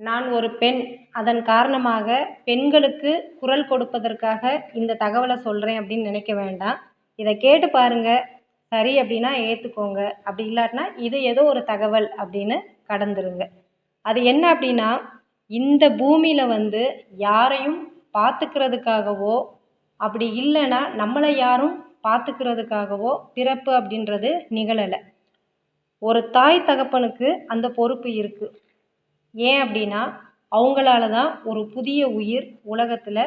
நான் ஒரு பெண். அதன் காரணமாக பெண்களுக்கு குரல் கொடுப்பதற்காக இந்த தகவலை சொல்கிறேன் அப்படின்னு நினைக்க வேண்டாம். இதை கேட்டு பாருங்கள் சரி அப்படின்னா ஏற்றுக்கோங்க அப்படி இல்லாட்டினா இது ஏதோ ஒரு தகவல் அப்படின்னு கடந்துருங்க. அது என்ன அப்படின்னா இந்த பூமியில் வந்து யாரையும் பார்த்துக்கிறதுக்காகவோ அப்படி இல்லைன்னா நம்மளை யாரும் பார்த்துக்கிறதுக்காகவோ பிறப்பு அப்படின்றது நிகழலை. ஒரு தாய் தகப்பனுக்கு அந்த பொறுப்பு இருக்குது ஏன் அப்படின்னா அவங்களால தான் ஒரு புதிய உயிர் உலகத்தில்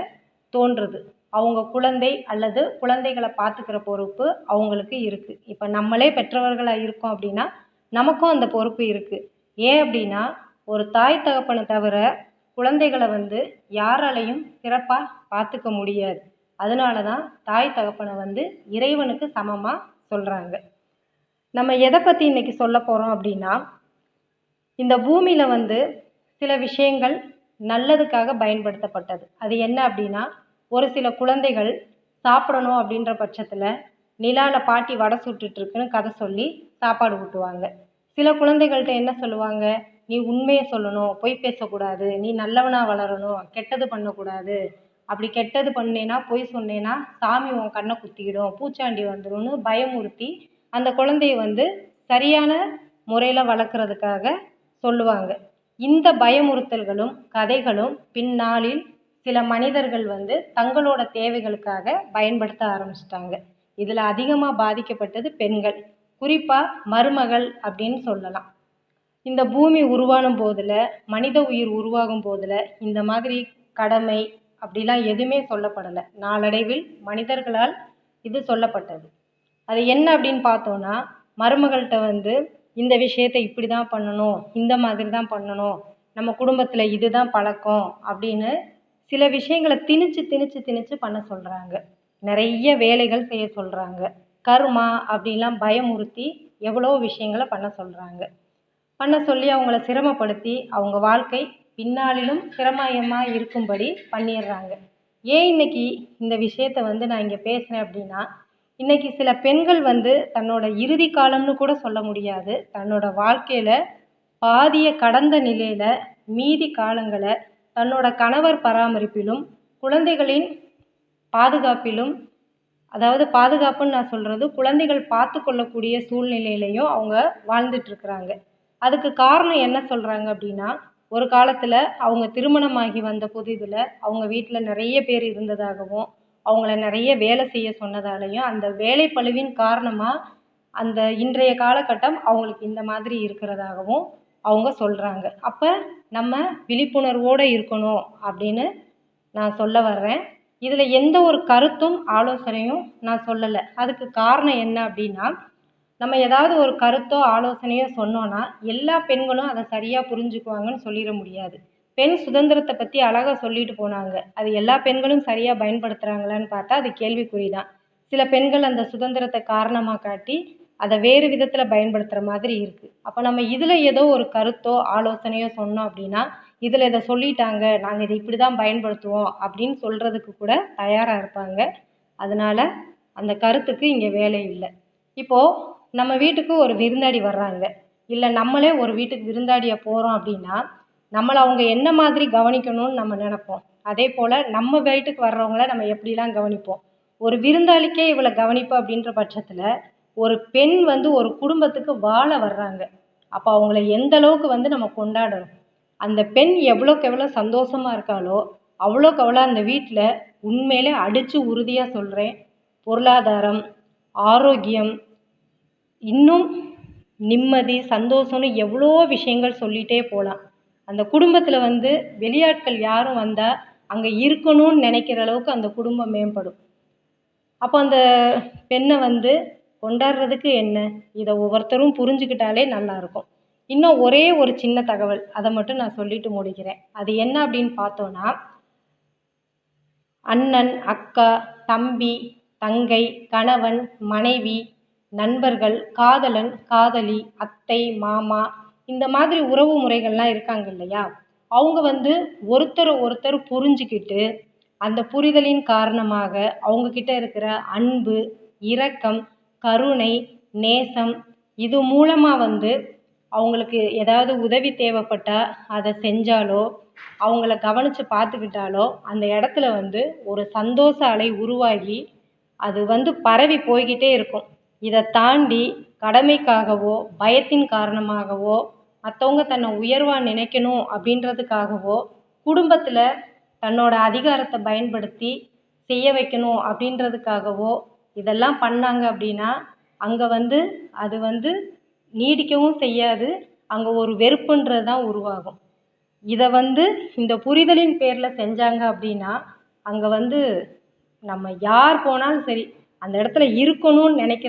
தோன்றுது. அவங்க குழந்தை அல்லது குழந்தைகளை பார்த்துக்கிற பொறுப்பு அவங்களுக்கு இருக்குது இப்போ நம்மளே பெற்றவர்களாக இருக்கோம் அப்படின்னா நமக்கும் அந்த பொறுப்பு இருக்குது ஏன் அப்படின்னா ஒரு தாய் தகப்பனை தவிர குழந்தைகளை வந்து யாராலையும் சிறப்பாக பார்த்துக்க முடியாது. அதனால தான் தாய் தகப்பனை வந்து இறைவனுக்கு சமமாக சொல்கிறாங்க நம்ம எதை பற்றி இன்னைக்கு சொல்ல போகிறோம் அப்படின்னா இந்த பூமியில் வந்து சில விஷயங்கள் நல்லதுக்காக பயன்படுத்தப்பட்டது. அது என்ன அப்படின்னா ஒரு சில குழந்தைகள் சாப்பிடணும் அப்படின்ற பட்சத்தில் நிலாவில் பாட்டி வடை சுட்டுட்ருக்குன்னு கதை சொல்லி சாப்பாடு ஊட்டுவாங்க. சில குழந்தைகள்கிட்ட என்ன சொல்லுவாங்க? நீ உண்மையை சொல்லணும் பொய் பேசக்கூடாது நீ நல்லவனாக வளரணும் கெட்டது பண்ணக்கூடாது. அப்படி கெட்டது பண்ணேன்னா பொய் சொன்னேன்னா சாமி உன் கண்ணை குத்திக்கிடும் பூச்சாண்டி வந்துடும்னு பயமுறுத்தி அந்த குழந்தைய வந்து சரியான முறையில் வளர்க்குறதுக்காக சொல்லுவாங்க. இந்த பயமுறுத்தல்களும் கதைகளும் பின்னாளில் சில மனிதர்கள் வந்து தங்களோட தேவைகளுக்காக பயன்படுத்த ஆரம்பிச்சிட்டாங்க. இதில் அதிகமாக பாதிக்கப்பட்டது பெண்கள். குறிப்பாக மருமகள் அப்படின்னு சொல்லலாம். இந்த பூமி உருவானும் போதில் மனித உயிர் உருவாகும் போதில் இந்த மாதிரி கடமை அப்படிலாம் எதுவுமே சொல்லப்படலை. நாளடைவில் மனிதர்களால் இது சொல்லப்பட்டது. அது என்ன அப்படின்னு பார்த்தோன்னா மருமகள்கிட்ட வந்து இந்த விஷயத்தை இப்படி தான் பண்ணணும் இந்த மாதிரி தான் பண்ணணும் நம்ம குடும்பத்தில் இது தான் பழக்கம் அப்படின்னு சில விஷயங்களை திணிச்சு திணிச்சு திணிச்சு பண்ண சொல்கிறாங்க நிறைய வேலைகள் செய்ய சொல்கிறாங்க கர்மா அப்படின்லாம் பயமுறுத்தி எவ்வளோ விஷயங்களை பண்ண சொல்கிறாங்க பண்ண சொல்லி அவங்கள சிரமப்படுத்தி அவங்க வாழ்க்கை பின்னாளிலும் சிரமயமாக இருக்கும்படி பண்ணிடுறாங்க. ஏன் இன்னைக்கு இந்த விஷயத்த வந்து நான் இங்கே பேசுகிறேன் அப்படின்னா இன்னைக்கு சில பெண்கள் வந்து தன்னோட இறுதி காலம்னு கூட சொல்ல முடியாது. தன்னோட வாழ்க்கையில் பாதியை கடந்த நிலையில் மீதி காலங்களை தன்னோட கணவர் பராமரிப்பிலும் குழந்தைகளின் பாதுகாப்பிலும் அதாவது பாதுகாப்புன்னு நான் சொல்கிறது குழந்தைகள் பார்த்து கொள்ளக்கூடிய சூழ்நிலையிலையும் அவங்க வாழ்ந்துட்டுருக்குறாங்க அதுக்கு காரணம் என்ன சொல்கிறாங்க அப்படின்னா ஒரு காலத்தில் அவங்க திருமணமாகி வந்த புதிதில் அவங்க வீட்டில் நிறைய பேர் இருந்ததாகவும் அவங்கள நிறைய வேலை செய்ய சொன்னதாலையும் அந்த வேலை பளுவின் காரணமாக அந்த இன்றைய காலகட்டம் அவங்களுக்கு இந்த மாதிரி இருக்கிறதாகவும் அவங்க சொல்கிறாங்க அப்போ நம்ம விழிப்புணர்வோடு இருக்கணும் அப்படின்னு நான் சொல்ல வர்றேன். இதில் எந்த ஒரு கருத்தும் ஆலோசனையும் நான் சொல்லலை. அதுக்கு காரணம் என்ன அப்படின்னா நம்ம ஏதாவது ஒரு கருத்தோ ஆலோசனையோ சொன்னோன்னா எல்லா பெண்களும் அதை சரியாக புரிஞ்சுக்குவாங்கன்னு சொல்லிட முடியாது. பெண் சுதந்திரத்தை பற்றி அழகாக சொல்லிட்டு போனாங்க. அது எல்லா பெண்களும் சரியாக பயன்படுத்துகிறாங்களான்னு பார்த்தா அது கேள்விக்குறி தான் சில பெண்கள் அந்த சுதந்திரத்தை காரணமாக காட்டி அதை வேறு விதத்தில் பயன்படுத்துகிற மாதிரி இருக்குது அப்போ நம்ம இதில் ஏதோ ஒரு கருத்தோ ஆலோசனையோ சொன்னோம் அப்படின்னா இதில் இதை சொல்லிட்டாங்க நாங்கள் இதை இப்படி தான் பயன்படுத்துவோம் அப்படின்னு சொல்கிறதுக்கு கூட தயாராக இருப்பாங்க. அதனால் அந்த கருத்துக்கு இங்கே வேலை இல்லை. இப்போது நம்ம வீட்டுக்கு ஒரு விருந்தாடி வர்றாங்க. இல்லை நம்மளே ஒரு வீட்டுக்கு விருந்தாடியை போகிறோம் அப்படின்னா நம்மளை அவங்க என்ன மாதிரி கவனிக்கணும்னு நம்ம நினப்போம். அதே போல் நம்ம வீட்டுக்கு வர்றவங்கள நம்ம எப்படிலாம் கவனிப்போம்? ஒரு விருந்தாளிக்கே இவ்வளோ கவனிப்பு அப்படின்ற பட்சத்தில் ஒரு பெண் வந்து ஒரு குடும்பத்துக்கு வாழ வர்றாங்க. அப்போ அவங்கள எந்த அளவுக்கு வந்து நம்ம கொண்டாடணும்? அந்த பெண் எவ்வளோக்கு எவ்வளோ சந்தோஷமாக இருக்காளோ அவ்வளோக்கு அவ்வளோ அந்த வீட்டில் உண்மையிலே அடித்து உறுதியாக சொல்கிறேன் பொருளாதாரம் ஆரோக்கியம் இன்னும் நிம்மதி சந்தோஷம்னு எவ்வளோ விஷயங்கள் சொல்லிகிட்டே போகலாம் அந்த குடும்பத்தில் வந்து வெளியாட்கள் யாரும் வந்தால் அங்கே இருக்கணும்னு நினைக்கிற அளவுக்கு அந்த குடும்பம் மேம்படும். அப்போ அந்த பெண்ணை வந்து கொண்டாடுறதுக்கு என்ன? இதை ஒவ்வொருத்தரும் புரிஞ்சுக்கிட்டாலே நல்லாயிருக்கும் இன்னும் ஒரே ஒரு சின்ன தகவல் அதை மட்டும் நான் சொல்லிட்டு முடிக்கிறேன். அது என்ன அப்படின்னு பார்த்தோன்னா அண்ணன் அக்கா தம்பி தங்கை கணவன் மனைவி நண்பர்கள் காதலன் காதலி அத்தை மாமா இந்த மாதிரி உறவு முறைகள்லாம் இருக்காங்க இல்லையா? அவங்க வந்து ஒருத்தரை ஒருத்தர் புரிஞ்சுக்கிட்டு அந்த புரிதலின் காரணமாக அவங்கக்கிட்ட இருக்கிற அன்பு இரக்கம் கருணை நேசம் இது மூலமாக வந்து அவங்களுக்கு ஏதாவது உதவி தேவைப்பட்டால் அதை செஞ்சாலோ அவங்கள கவனித்து பார்த்துக்கிட்டாலோ அந்த இடத்துல வந்து ஒரு சந்தோஷ அலை உருவாகி அது வந்து பரவி போய்கிட்டே இருக்கும். இதை தாண்டி கடமைக்காகவோ பயத்தின் காரணமாகவோ மற்றவங்க தன்னை உயர்வாக நினைக்கணும் அப்படின்றதுக்காகவோ குடும்பத்தில் தன்னோட அதிகாரத்தை பயன்படுத்தி செய்ய வைக்கணும் அப்படின்றதுக்காகவோ இதெல்லாம் பண்ணாங்க அப்படின்னா அங்கே வந்து அது வந்து நீடிக்கவும் செய்யாது. அங்கே ஒரு வெறுப்புன்றது தான் உருவாகும். இதை வந்து இந்த புரிதலின் பேரில் செஞ்சாங்க அப்படின்னா அங்கே வந்து நம்ம யார் போனாலும் சரி அந்த இடத்துல இருக்கணும்னு நினைக்கிற